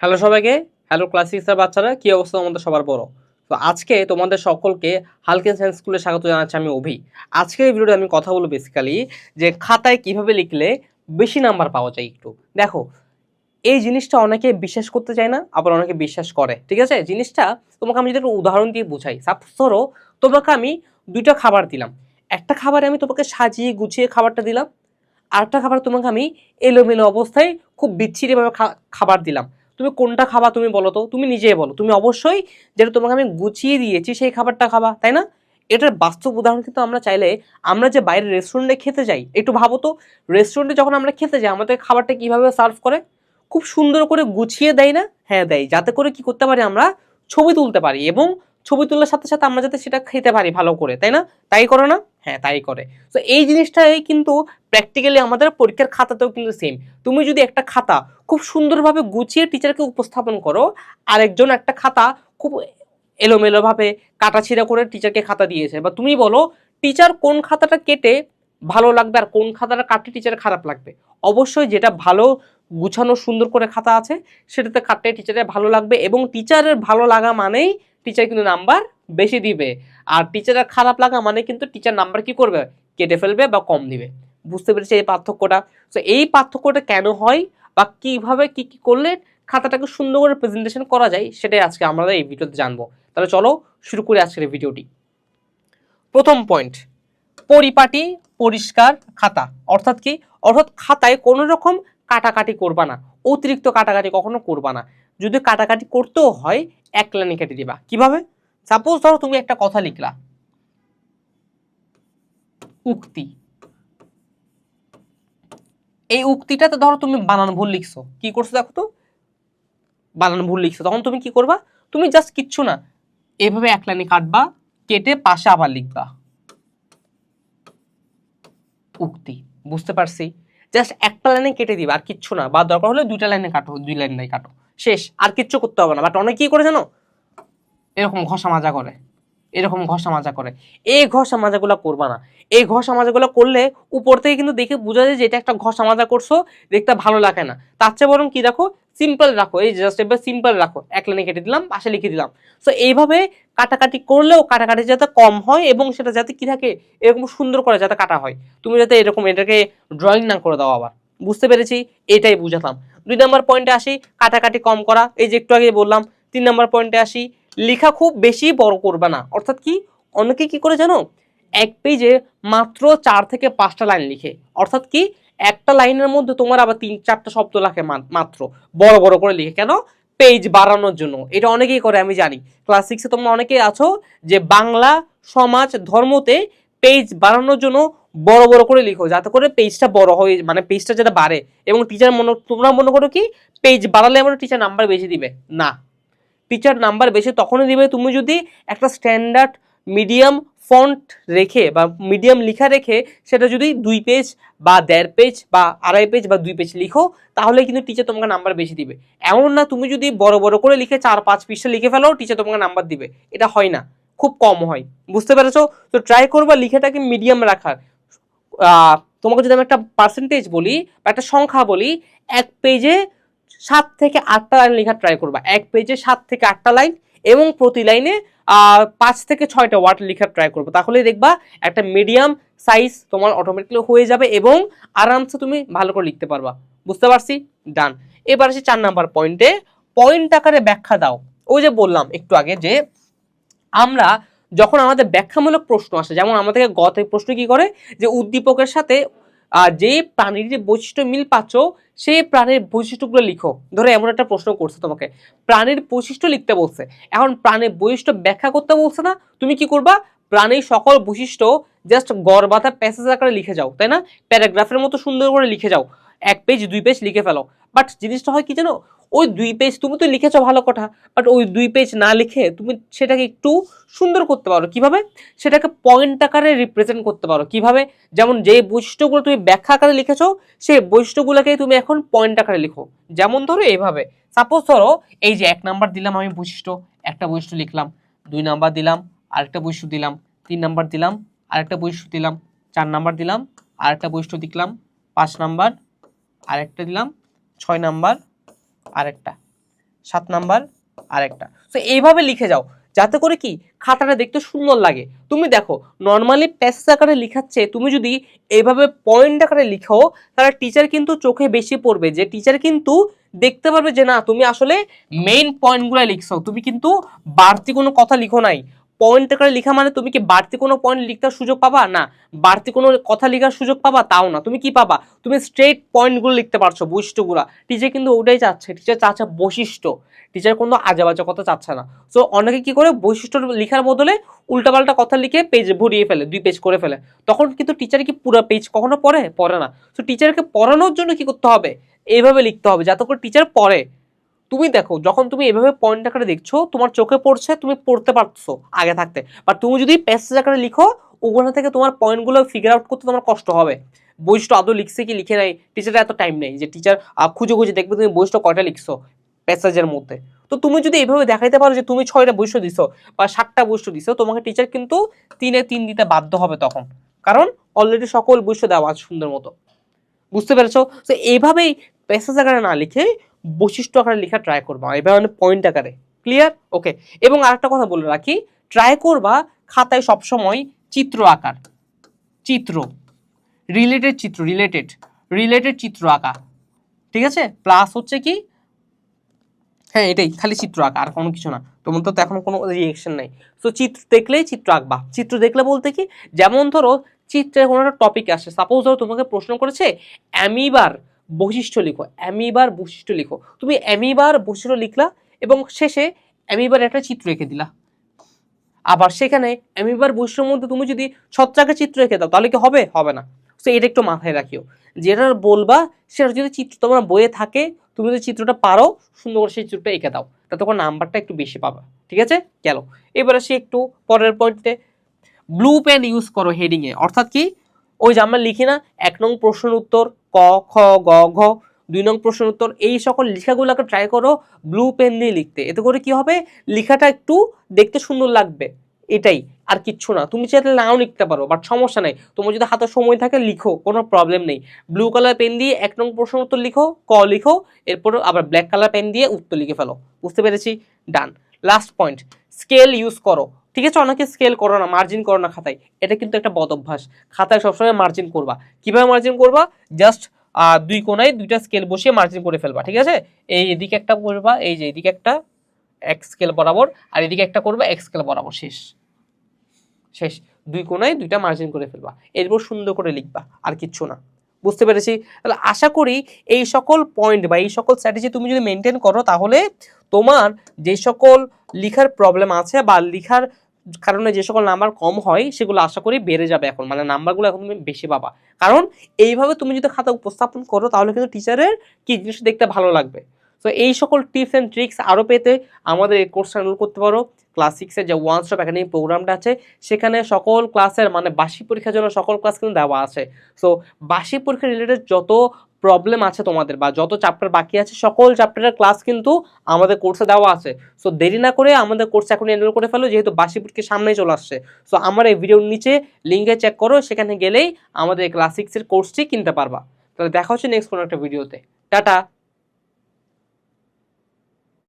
Hello সবাইকে। Hello class সিক্সের বাচ্চারা, কী অবস্থা তোমাদের সবার বড় তো আজকে তোমাদের সকলকে হালকেন সায়েন্স স্কুলে স্বাগত জানাচ্ছি আমি অভি। আজকের এই ভিডিওতে আমি কথা বলব বেসিক্যালি যে খাতায় কীভাবে লিখলে বেশি নাম্বার পাওয়া যায় একটু। দেখো, এই জিনিসটা অনেকে বিশ্বাস করতে চায় না, আবার অনেকে বিশ্বাস করে, ঠিক আছে? জিনিসটা তোমাকে আমি যদি একটা উদাহরণ দিয়ে বুঝাই। সাপোজ ধরো, তোমাকে আমি দুইটা খাবার দিলাম। একটা খাবারে আমি তোমাকে সাজিয়ে গুছিয়ে খাবারটা দিলাম। আরেকটা খাবার তোমাকে আমি এলোমেলো অবস্থায় খুব বিচ্ছিরিভাবে খাবার দিলাম। তুমি কোনটা খাবা তুমি বলো তো, তুমি নিজেই বলো। তুমি অবশ্যই যেটা তোমাকে আমি গুছিয়ে দিয়েছি সেই খাবারটা খাবা, তাই না? এটার বাস্তব উদাহরণ কিন্তু আমরা চাইলে আমরা যে বাইরে রেস্টুরেন্টে খেতে যাই, একটু ভাবো তো রেস্টুরেন্টে যখন আমরা খেতে যাই, আমাদের খাবারটা কীভাবে সার্ভ করে? খুব সুন্দর করে গুছিয়ে দেয় না? হ্যাঁ দেয়, যাতে করে কি করতে পারি আমরা? ছবি তুলতে পারি এবং ছবি তোলার সাথে সাথে আমরা যাতে সেটা খেতে পারি ভালো করে, তাই না? তাই করে না? হ্যাঁ তাই করে। তো এই জিনিসটাই কিন্তু প্র্যাকটিক্যালি আমাদের পরীক্ষার খাতাতেও কিন্তু সেম তুমি যদি একটা খাতা খুব সুন্দরভাবে গুছিয়ে টিচারকে উপস্থাপন করো, আরেকজন একটা খাতা খুব এলোমেলোভাবে কাটাছিড়া করে টিচারকে খাতা দিয়েছে। বা তুমি বলো টিচার কোন খাতাটা কেটে ভালো লাগবে আর কোন খাতাটা কাটলে টিচার খারাপ লাগবে? অবশ্যই যেটা ভালো গুছানো সুন্দর করে খাতা আছে, সেটাতে কাটলে টিচারের ভালো লাগবে এবং টিচারের ভালো লাগা মানেই টিচার কিন্তু নাম্বার বেশি দিবে। আর টিচারের খারাপ লাগা মানে কিন্তু টিচার নাম্বার কি করবে? কেটে ফেলবে বা কম দিবে। বুঝতে পেরেছি এই পার্থক্যটা? তো এই পার্থক্যটা কেন হয় বা কীভাবে কি কি করলে খাতাটাকে সুন্দর করে প্রেজেন্টেশন করা যায়, সেটাই আজকে আমরা এই ভিডিওতে জানব। তাহলে চলো শুরু করি আজকের ভিডিওটি প্রথম পয়েন্ট পরিপাটি পরিষ্কার খাতা। অর্থাৎ কি? অর্থাৎ খাতায় কোনো রকম কাটাকাটি করবা না। অতিরিক্ত কাটাকাটি কখনো করবা না। যদি কাটাকাটি করতেও হয়, এক লাইনে কেটে দিবা। কীভাবে? সাপোজ ধরো তুমি একটা কথা লিখলা। উক্তি। এই উক্তিটাতে ধরো তুমি বানান ভুল লিখছো। কি করছ দেখো তো? বানান ভুল লিখছো। তখন তুমি কি করবা? তুমি জাস্ট কিচ্ছু না। এভাবে এক লাইনে কাটবা, কেটে পাশে আবার লিখবা। উক্তি। বুঝতে পারছি? জাস্ট একটা লাইনে কেটে দিবে, আর কিচ্ছু না। বা দরকার হলে দুইটা লাইনে কাটো, দুই লাইনে কাটো। শেষ, আর কিচ্ছু করতে হবে না। বাট অনেক কি করে জানো? এরকম ঘষা মাজা করে। এরকম ঘষা মাজা করে। এই ঘষা মাজাগুলো করবা না। এই ঘষা মাজাগুলো করলে উপর থেকে কিন্তু দেখে বোঝা যায় যে এটা একটা ঘষা মাজা করছ, দেখতে ভালো লাগে না। তার চেয়ে বরং কি রাখো সিম্পল রাখো, এই জাস্ট এবার সিম্পল রাখো। এক লাইনে কেটে দিলাম, পাশে লিখে দিলাম। সো এইভাবে কাটাকাটি করলেও কাটাকাটি যাতে কম হয় এবং সেটা যাতে কি থাকে, এরকম সুন্দর করে যাতে কাটা হয়। তুমি যাতে এরকম এটাকে ড্রয়িং না করে দাও আবার। বুঝতে পেরেছি? এটাই বুঝাতাম। দুই নম্বর পয়েন্টে আসি, কাটাকাটি কম করা। এই যে একটু আগে বললাম, তিন নম্বর পয়েন্টে আসি, লেখা খুব বেশি বড় করবে না। অর্থাৎ কি? অনেকে কি করে জানো? এক পেজে মাত্র চার থেকে পাঁচটা লাইন লিখে। অর্থাৎ কি? একটা লাইনের মধ্যে তোমার আবার তিন, চারটা শব্দ লাগে মাত্র। বড় বড় করে লিখে। কেন? পেজ বাড়ানোর জন্য। এটা অনেকেই করে, আমি জানি। ক্লাস সিক্সে তোমরা অনেকেই আছো যে বাংলা, সমাজ, ধর্মতে পেজ বাড়ানোর জন্য বড় বড় করে লিখো, যাতে করে পেজটা বড় হয় মানে পেজটা যাতে বাড়ে। এবং টিচার মনে, তোমরা মনে করো কি, পেজ বাড়ালে আমার টিচার নাম্বার বেশি দিবে। না। টিচার নাম্বার বেশি তখনই দিবে তুমি যদি একটা স্ট্যান্ডার্ড মিডিয়াম ফন্ট রেখে বা মিডিয়াম লিখা রেখে সেটা যদি দুই পেজ বা দেড় পেজ বা আড়াই পেজ বা দুই পেজ লিখো, তাহলে কিন্তু টিচার তোমাকে নাম্বার বেশি দিবে। এমন না তুমি যদি বড় বড় করে লিখে চার পাঁচ পৃষ্ঠা লিখে ফেলো টিচার তোমাকে নাম্বার দিবে। এটা হয় না। খুব কম হয়। বুঝতে পেরেছ? তো ট্রাই করবা লিখাটাকে মিডিয়াম রাখার। তোমাকে যদি আমি একটা পার্সেন্টেজ বলি বা একটা সংখ্যা বলি, এক পেজে সাত থেকে আটটা লাইন লেখার ট্রাই করবা। এক পেজে সাত থেকে আটটা লাইন এবং প্রতি লাইনে পাঁচ থেকে ছয়টা ওয়ার্ড লেখার ট্রাই করব। তাহলে দেখবা একটা মিডিয়াম সাইজ তোমার অটোমেটিকলি হয়ে যাবে এবং আরামসে তুমি ভালো করে লিখতে পারবা। বুঝতে পারছি? ডান এবার আসি চার নাম্বার পয়েন্টে পয়েন্ট আকারে ব্যাখ্যা দাও। ওই যে বললাম একটু আগে যে, আমরা যখন আমাদের ব্যাখ্যামূলক প্রশ্ন আসে, যেমন আমাদেরকে গতে প্রশ্ন কি করে? যে উদ্দীপকের সাথে যে প্রাণীর যে বৈশিষ্ট্য মিল পাচ্ছ সেই প্রাণীর বৈশিষ্ট্যগুলো লিখো। ধরো, এমন একটা প্রশ্ন করছে তোমাকে। প্রাণীর বৈশিষ্ট্য লিখতে বলছে। এখন প্রাণীর বৈশিষ্ট্য ব্যাখ্যা করতে বলছে না। তুমি কি করবা? প্রাণীর সকল বৈশিষ্ট্য জাস্ট গড় বাঁধা প্যাসেজ আকারে লিখে যাও, তাই না? প্যারাগ্রাফের মতো সুন্দর করে লিখে যাও। এক পেজ দুই পেজ লিখে ফেলো। বাট জিনিসটা হয় কি জানো? ওই দুই পেজ তুমি তো লিখেছো ভালো কথা বাট ওই দুই পেজ না লিখে তুমি সেটাকে একটু সুন্দর করতে পারো। কীভাবে? সেটাকে পয়েন্ট আকারে রিপ্রেজেন্ট করতে পারো। কীভাবে? যেমন যে বৈশিষ্ট্যগুলো তুমি ব্যাখ্যা আকারে লিখেছো, সেই বৈশিষ্ট্যগুলোকে তুমি এখন পয়েন্ট আকারে লিখো। যেমন ধরো এইভাবে সাপোজ ধরো এই যে এক নাম্বার দিলাম আমি বৈশিষ্ট্য, একটা বৈশিষ্ট্য লিখলাম, দুই নাম্বার দিলাম, আরেকটা বৈশিষ্ট্য দিলাম, তিন নাম্বার দিলাম, আরেকটা বৈশিষ্ট্য দিলাম, চার নাম্বার দিলাম, আরেকটা বৈশিষ্ট্য দিলাম পাঁচ নাম্বার আরেকটা দিলাম, ছয় নাম্বার আরেকটা। সাত নাম্বার আরেকটা। তো এইভাবে লিখে যাও। যাতে করে কি? খাতাটা দেখতে সুন্দর লাগে। তুমি দেখো নর্মালি প্যাসেজ আকারে লিখাচ্ছে, তুমি যদি এইভাবে পয়েন্ট আকারে লিখো, তাহলে টিচার কিন্তু চোখে বেশি পড়বে। যে টিচার কিন্তু দেখতে পারবে যে, না, তুমি আসলে মেইন পয়েন্টগুলো লিখছো। তুমি কিন্তু বাড়তি কোনো কথা লিখো নাই। পয়েন্ট করে লেখা মানে তুমি কি বাড়তি কোনো পয়েন্ট লিখার সুযোগ পাবা? না, বাড়তি কোনো কথা লেখার সুযোগ পাবা? তাও না। তুমি কি পাবা? তুমি স্ট্রেট পয়েন্টগুলো লিখতে পারছ, বৈশিষ্ট্যগুলো। টিচার কিন্তু ওটাই চাচ্ছে। টিচার চাচ্ছে বৈশিষ্ট্য। টিচার কোনো আজাবাজা কথা চাচ্ছে না। সো অনেকে কি করে বৈশিষ্ট্য লেখার বদলে উল্টাপাল্টা কথা লিখে পেজ ভরিয়ে ফেলে, দুই পেজ করে ফেলে। তখন কিন্তু টিচার কি পুরো পেজ কখনো পড়ে? পড়ে না। সো টিচারকে পড়ানোর জন্য কি করতে হবে? এইভাবে লিখতে হবে। যাতে করে টিচার পড়ে। তুমি দেখো, যখন তুমি এভাবে পয়েন্ট আকারে দেখছ, তোমার চোখে পড়ছে, তুমি পড়তে পারছ আগে থাকতে। বাট তুমি যদি প্যাসেজ আকারে লিখো ওগুলো থেকে তোমার পয়েন্টগুলো ফিগার আউট করতে তোমার কষ্ট হবে। বৈশিষ্ট্য আদৌ লিখছে কি, লিখে নাই টিচারের এত টাইম নেই যে টিচার খুঁজে খুঁজে দেখবে তুমি বৈশিষ্ট্য কয়টা লিখছো প্যাসেজের মধ্যে। তো তুমি যদি এইভাবে দেখাইতে পারো যে তুমি ছয়টা বৈশিষ্ট্য দিছো বা সাতটা বৈশিষ্ট্য দিছো, তোমাকে টিচার কিন্তু তিনে তিন দিতে বাধ্য হবে তখন। কারণ অলরেডি সকল বৈশিষ্ট্য দেওয়া আছে সুন্দর মতো। বুঝতে পেরেছ? তো এইভাবেই প্যাসেজ আকারে না লিখে বৈশিষ্ট্য আকারে লেখা ট্রাই করবা। এবার মানে পয়েন্ট আকারে। ক্লিয়ার ওকে এবং আরেকটা কথা বলে রাখি ট্রাই করবা খাতায় সবসময় চিত্র আকার। চিত্র। রিলেটেড চিত্র রিলেটেড রিলেটেড চিত্র আঁকা। ঠিক আছে? প্লাস হচ্ছে কি? হ্যাঁ এটাই। খালি চিত্র আঁকা, আর কোনো কিছু না। তোমার তো এখন কোনো রিয়েকশন নাই। তো চিত্র দেখলেই চিত্র আঁকবা। চিত্র দেখলে বলতে কি? যেমন ধরো চিত্রের কোনো একটা টপিক আসে। সাপোজ ধরো তোমাকে প্রশ্ন করেছে, অ্যামিবার বৈশিষ্ট্য লিখো, অ্যামিবার বৈশিষ্ট্য লিখো। তুমি অ্যামিবার বৈশিষ্ট্য লিখলা এবং শেষে অ্যামিবার একটা চিত্র রেখে দিলা। আবার সেখানে অ্যামিবার বৈশিষ্ট্যের মধ্যে তুমি যদি ছত্রাকের চিত্র রেখে দাও, তাহলে কি হবে? হবে না। তো এটা একটু মাথায় রাখিও। যেটা বলবা, সেটা যদি চিত্র তোমার বইয়ে থাকে, তুমি যদি চিত্রটা পারো, সুন্দর করে সেই চিত্রটা এঁকে দাও। তাতে তোমার নাম্বারটা একটু বেশি পাবা। ঠিক আছে? গেল। এবার আসি একটু পরের পয়েন্টে ব্লু পেন ইউজ করো হেডিংয়ে অর্থাৎ কি? ওই যে আমরা লিখি না, এক নং প্রশ্নের উত্তর ক, খ, গ, ঘ, দুই নং প্রশ্নের উত্তর, এই সকল লেখাগুলোকে ট্রাই করো ব্লু পেন দিয়ে লিখতে। এতে করে কি হবে? লেখাটা একটু দেখতে সুন্দর লাগবে। এটাই, আর কিচ্ছু না। তুমি চাইলে নাও লিখতে পারো বাট সমস্যা নেই। তোমার যদি হাতে সময় থাকে, লিখো, কোনো প্রবলেম নেই। ব্লু কালার পেন দিয়ে এক নং প্রশ্নের উত্তর লিখো, ক লিখো, এরপর আবার ব্ল্যাক কালার পেন দিয়ে উত্তর লিখে ফেলো। বুঝতে পেরেছি? Done last point scale use করো। ঠিক আছে, অনেকে স্কেল করো না মার্জিন করো না খাতায়। এটা কিন্তু একটা বদ অভ্যাস। খাতায় সবসময় মার্জিন করবা। কীভাবে মার্জিন করবা? জাস্ট দুই কোনায় দুইটা স্কেল বসিয়ে মার্জিন করে ফেলবা, ঠিক আছে? এই এদিকে একটা করবা, এই যে এদিকে একটা, এক স্কেল বরাবর, আর এদিকে একটা করবা, এক স্কেল বরাবর, শেষ। শেষ। দুই কোনায় দুইটা মার্জিন করে ফেলবা। এরপর সুন্দর করে লিখবা, আর কিচ্ছু না। বুঝতে পেরেছি। তাহলে আশা করি এই সকল পয়েন্ট বা এই সকল স্ট্র্যাটেজি তুমি যদি মেনটেন করো, তাহলে তোমার যে সকল লিখার প্রবলেম আছে বা লিখার কারণে যে সকল নাম্বার কম হয়, সেগুলো আশা করি বেড়ে যাবে এখন। মানে নাম্বারগুলো এখন তুমি বেশি পাবা। কারণ, এইভাবে তুমি যদি খাতা উপস্থাপন করো, তাহলে কিন্তু টিচারের কি জিনিসটা দেখতে ভালো লাগবে? তো এই সকল টিপস অ্যান্ড ট্রিক্স আরও পেতে আমাদের এই কোর্সটা এনরোল করতে পারো। ক্লাস সিক্সের যে ওয়ান স্টপ একাডেমি প্রোগ্রামটা আছে, সেখানে সকল ক্লাসের মানে বার্ষিক পরীক্ষার জন্য সকল ক্লাস কিন্তু দেওয়া আছে। সো বার্ষিক পরীক্ষা রিলেটেড যত প্রবলেম আছে তোমাদের বা যত চ্যাপ্টার বাকি আছে, সকল চ্যাপ্টারের ক্লাস কিন্তু আমাদের কোর্সে দেওয়া আছে। সো দেরি না করে আমাদের কোর্সে এখন এনরোল করে ফেলো, যেহেতু বার্ষিক পরীক্ষা সামনেই চলে আসছে। সো আমার এই ভিডিওর নিচে লিঙ্কে চেক করো, সেখানে গেলেই আমাদের ক্লাস সিক্সের কোর্সটি কিনতে পারবা। তাহলে দেখা হচ্ছে নেক্সট কোনো একটা ভিডিওতে টাটা!